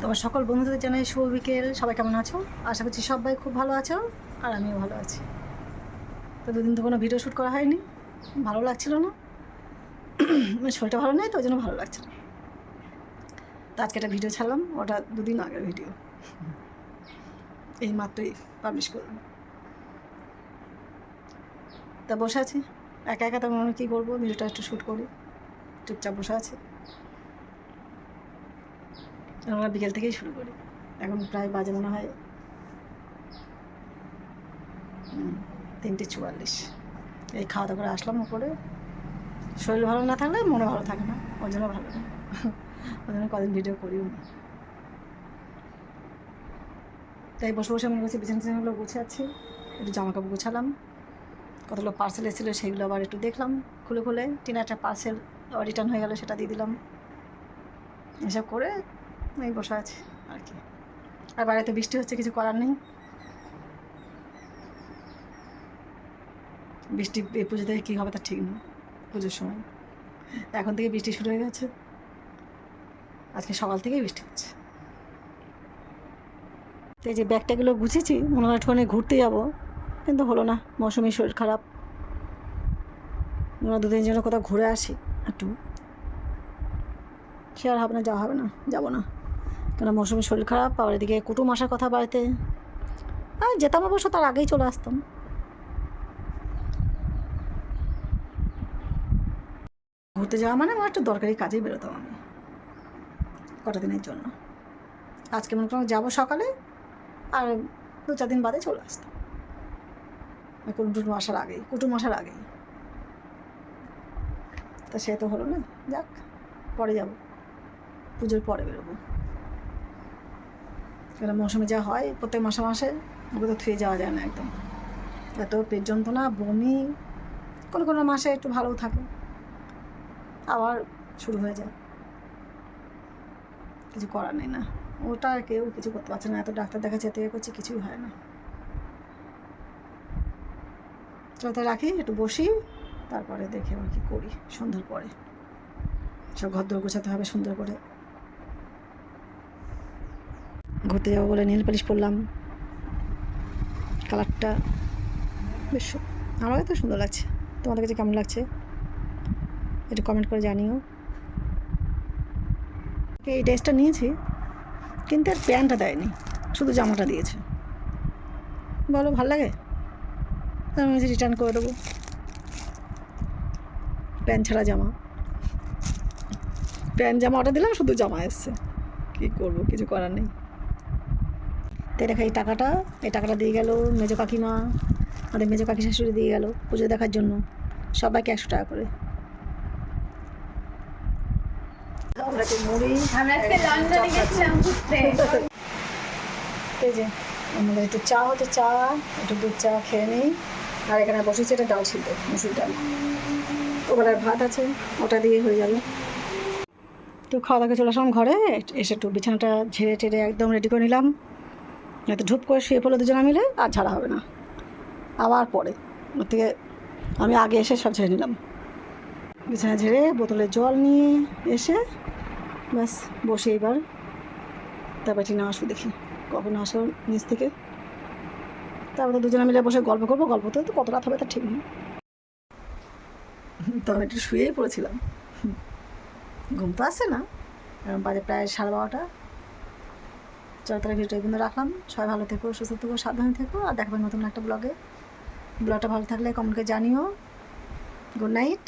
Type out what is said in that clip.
তোমার সকল বন্ধুদের জানাই শুভ বিকেল। সবাই কেমন আছো? আশা করছি সবাই খুব ভালো আছো আর আমিও ভালো আছি। তো দুদিন তো কোনো ভিডিও শ্যুট করা হয়নি। ভালো লাগছিল না। মানে শরীরটা ভালো নেই, তো ওই জন্য ভালো লাগছে না। তো আজকে একটা ভিডিও ছাড়লাম, ওটা দুদিন আগের ভিডিও। এই মাত্রই পাবলিশ করলাম। তা বসে আছি। একা একা তেমন কী করব? ভিডিওটা একটু শ্যুট করি। চুপচাপ বসে আছি। আমরা বিকেল থেকেই শুরু করি। এখন প্রায় বাজে মনে হয় তিনটে চুয়াল্লিশ। এই খাওয়া দাওয়া করে আসলাম উপরে। শরীর ভালো না থাকলে মনে ভালো থাকে না ওই জন্য ভালো না। ওই জন্য কদিন ভিডিও করিও না। তাই বসে বসে মনে করছি বিছানা টিছানাগুলো গুছাচ্ছি একটু জামা কাপড় গুছালাম। কতগুলো পার্সেল এসেছিল সেগুলো আবার একটু দেখলাম, খুলে খুলে। টিনা একটা পার্সেল রিটার্ন হয়ে গেলো, সেটা দিয়ে দিলাম। এসব করে এই বসে আছি, আর কি। আর বাইরে বৃষ্টি হচ্ছে, কিছু করার নেই। বৃষ্টি, এই পুজো থেকে কী হবে তা ঠিক নেই পুজোর সময়। এখন থেকে বৃষ্টি শুরু হয়ে গেছে। আজকে সকাল থেকেই বৃষ্টি হচ্ছে। তো এই যে ব্যাগটাগুলো গুছেছি মনে হয় একটুখানি ঘুরতে যাব, কিন্তু হলো না, মৌসুমি শরীর খারাপ। আমরা দুদিন জন্য কোথাও ঘুরে আসি, একটু। সে আর হবে না, যাওয়া হবে না, যাব না। কেন মৌসুমি শরীর খারাপ? আবার এদিকে কুটুম আসার কথা বাড়িতে। আর যেতাম অবশ্য, তার আগেই চলে আসতাম। ঘুরতে যাওয়া মানে আমার একটু দরকারি কাজেই বেরোতাম আমি। কটা দিনের জন্য। আজকে মনে করলাম যাব সকালে, আর দু চার দিন বাদে চলে আসতাম। কুটুম আসার আগেই, কুটুম আসার আগেই। তা সে তো হলো না। যাক, পরে যাব। পুজোর পরে বেরোবো। কেন মৌসুমে যা হয়, প্রত্যেক মাসে মাসে ওগুলো তো থুয়ে যাওয়া যায় না একদম। এত পেট যন্ত্রণা, বমি, কোনো কোনো মাসে একটু ভালোও থাকে। আবার শুরু হয়ে যায়। কিছু করার নেই না। ওটা আর কেউ কিছু করতে পারছে না। এত ডাক্তার দেখাচ্ছে থেকে করছে, কিছুই হয় না। চলো তো রাখি, একটু বসি, তারপরে দেখি আবার কি করি, সন্ধ্যার পরে। সব ঘর দর গোছাতে হবে সুন্দর করে। ঘুরতে যাব বলে নীল পালিশ পরলাম। কালারটা বেশ আমার আমাকে তো সুন্দর লাগছে। তোমাদের কাছে কেমন লাগছে? একটু কমেন্ট করে জানিও। এই ড্রেসটা নিয়েছি, কিন্তু আর প্যান্টটা দেয়নি, শুধু জামাটা দিয়েছে। বলো, ভালো লাগে? আমি রিটার্ন করে দেবো। প্যান্ট ছাড়া জামা। প্যান্ট জামা অর্ডার দিলাম, শুধু জামা এসছে। কী করব, কিছু করার নেই। তো দেখো এই টাকাটা এই টাকাটা দিয়ে গেল মেজো কাকিমা আমাদের মেজো কাকি শাশুড়ি দিয়ে গেল পুজো দেখার জন্য। সবাইকে একশো টাকা করে। আমাদের একটু চা হচ্ছে চা একটু দুধ চা খেয়ে নিই। আর এখানে বসেছে এটা ডাল ছিল মুসুর ডাল। ওবেলার ভাত আছে ওটা দিয়ে হয়ে যাবে। তো খাওয়া দাওয়া চলে আসলাম ঘরে এসে একটু বিছানাটা ঝেড়ে টেড়ে একদম রেডি করে নিলাম। নয়তো ধূপ করে শুয়ে পড়ল দুজনে মিলে, আর ঝাড়া হবে না। আবার পরে। ওর থেকে আমি আগে এসে সব ঝেড়ে নিলাম। বিছানা ঝেড়ে বোতলে জল নিয়ে এসে ব্যাস, বসে এবার তারপর টিনা আসব দেখি। কখন আসো নিচ থেকে। তারপর তো দুজনে মিলে বসে গল্প করব, গল্প তো কত রাত হবে তা ঠিক নেই। তবে একটু শুয়েই পড়েছিলাম। ঘুম তো আসছে না। বাজে প্রায় সাড়ে বারোটা। চলো তাহলে ভিডিও কিন্তু রাখলাম। সবাই ভালো থেকো, সুস্থ থেকো, সাবধানে থেকো আর দেখাবেন নতুন একটা ব্লগে। ব্লগটা ভালো থাকলে কমেন্টকে জানিও। Good night.